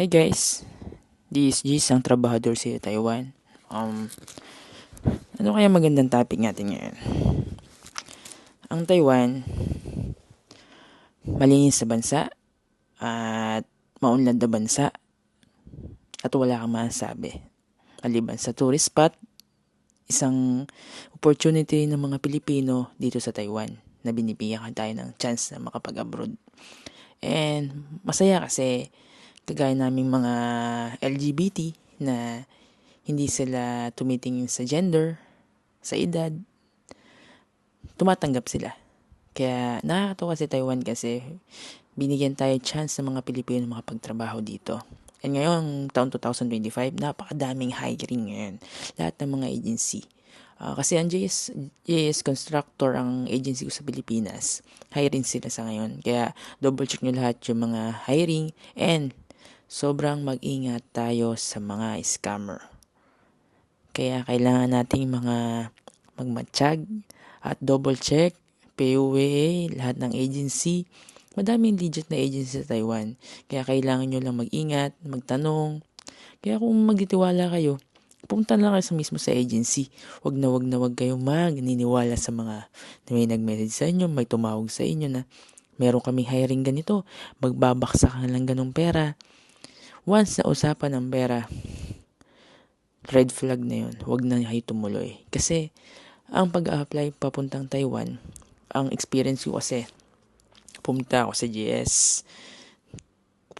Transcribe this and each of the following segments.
Hi guys, this is Gis, ang trabahador sa Taiwan. Um, ano kaya magandang topic natin ngayon? Ang Taiwan, malinis sa bansa at maunlad na bansa at wala kang masasabi. Maliban sa tourist spot, isang opportunity ng mga Pilipino dito sa Taiwan na binibigyan tayo ng chance na makapag-abroad. And masaya kasi kagaya naming mga LGBT na hindi sila tumitingin sa gender, sa edad, tumatanggap sila. Kaya nakakatawa si Taiwan kasi binigyan tayo chance ng mga Pilipino makapagtrabaho dito. And ngayon, taon 2025, napakadaming hiring ngayon. Lahat ng mga agency. Uh, kasi ang JS, JS Constructor ang agency ko sa Pilipinas. Hiring sila sa ngayon. Kaya double check nyo lahat yung mga hiring and sobrang mag-ingat tayo sa mga scammer. Kaya kailangan nating mga magmatsyag at double check, PUA, lahat ng agency. Madaming legit na agency sa Taiwan. Kaya kailangan nyo lang mag-ingat, magtanong. Kaya kung magtitiwala kayo, pumunta lang kayo sa mismo sa agency. Wag na wag na wag kayo magniniwala sa mga may nag-message sa inyo, may tumawag sa inyo na meron kaming hiring ganito, magbabaksa ka lang ganong pera. Once na usapan ng pera, red flag na yun. Huwag na kayo tumuloy. Kasi, ang pag-apply papuntang Taiwan, ang experience ko kasi, pumunta ako sa GS,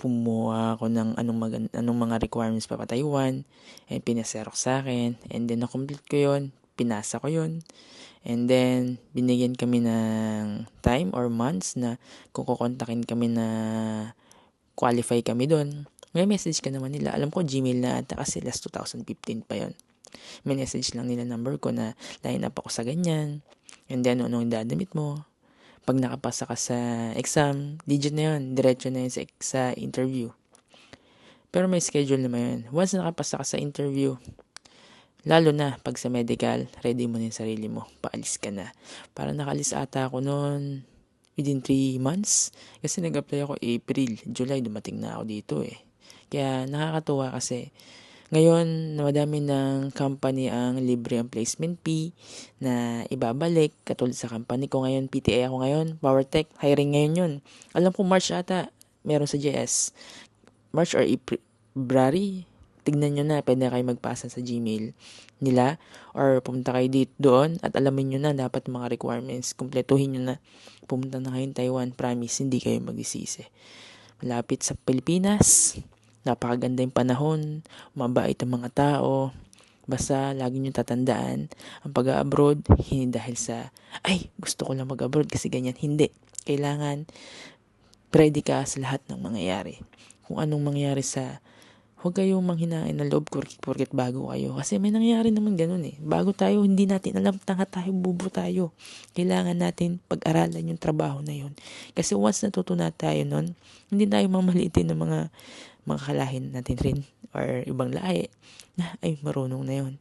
pumuha ako ng anong, mag, anong mga requirements pa pa Taiwan, and pinaserok sa akin, and then na-complete ko yon pinasa ko yon and then binigyan kami ng time or months na kung kukontakin kami na qualify kami doon, may message ka naman nila. Alam ko Gmail na ata kasi last 2015 pa yon. May message lang nila number ko na line up ako sa ganyan. And then ano yung dadamit mo. Pag nakapasa ka sa exam, digit na yun. Diretso na yun sa, sa interview. Pero may schedule naman yun. Once nakapasa ka sa interview, lalo na pag sa medical, ready mo na yung sarili mo. Paalis ka na. Para nakalis ata ako noon within 3 months. Kasi nag-apply ako April, July, dumating na ako dito eh. Kaya nakakatuwa kasi ngayon, madami ng company ang libre ang placement fee na ibabalik. Katulad sa company ko ngayon, PTA ako ngayon, PowerTech, hiring ngayon yun. Alam ko March ata, meron sa JS. March or February, tignan nyo na, pwede kayo magpasa sa Gmail nila or pumunta kayo dito doon at alamin nyo na dapat mga requirements, kumpletuhin nyo na. Pumunta na kayo Taiwan, promise, hindi kayo magsisisi. Malapit sa Pilipinas, Napakaganda yung panahon, mabait ang mga tao. Basta lagi nyo tatandaan, ang pag-abroad, hindi dahil sa, ay, gusto ko lang mag-abroad kasi ganyan. Hindi. Kailangan, ready ka sa lahat ng mangyayari. Kung anong mangyayari sa huwag kayong manghinain ng loob porkit bago kayo. Kasi may nangyari naman ganun eh. Bago tayo, hindi natin alam, tanga tayo, bubo tayo. Kailangan natin pag-aralan yung trabaho na yun. Kasi once natutunan tayo nun, hindi tayo mamalitin ng mga mga kalahin natin rin or ibang lahi na ay marunong na yun.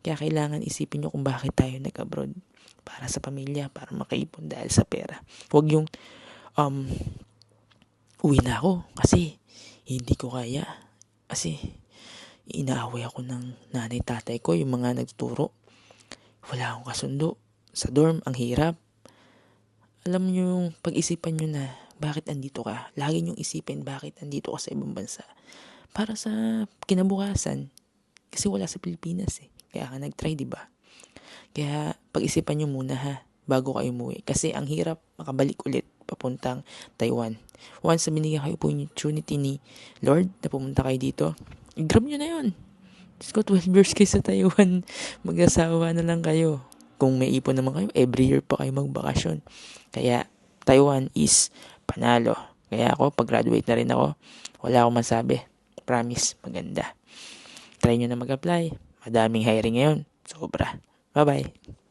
Kaya kailangan isipin nyo kung bakit tayo nag-abroad. Para sa pamilya, para makaipon dahil sa pera. Huwag yung um, uwi na ako kasi hindi ko kaya kasi, inaaway ako ng nanay tatay ko, yung mga nagtuturo. Wala akong kasundo. Sa dorm, ang hirap. Alam nyo yung pag-isipan nyo na bakit andito ka. Lagi nyo isipin bakit andito ka sa ibang bansa. Para sa kinabukasan. Kasi wala sa Pilipinas eh. Kaya ka nag-try, di ba? Kaya pag-isipan nyo muna ha, bago kayo umuwi. Kasi ang hirap makabalik ulit papuntang Taiwan. Once na binigyan kayo opportunity ni Lord na pumunta kayo dito, i-grab nyo na yun. Diyos ko, 12 years kayo sa Taiwan. Mag-asawa na lang kayo. Kung may ipon naman kayo, every year pa kayo magbakasyon. Kaya, Taiwan is panalo. Kaya ako, pag-graduate na rin ako, wala akong masabi. Promise, maganda. Try nyo na mag-apply. Madaming hiring ngayon. Sobra. Bye-bye.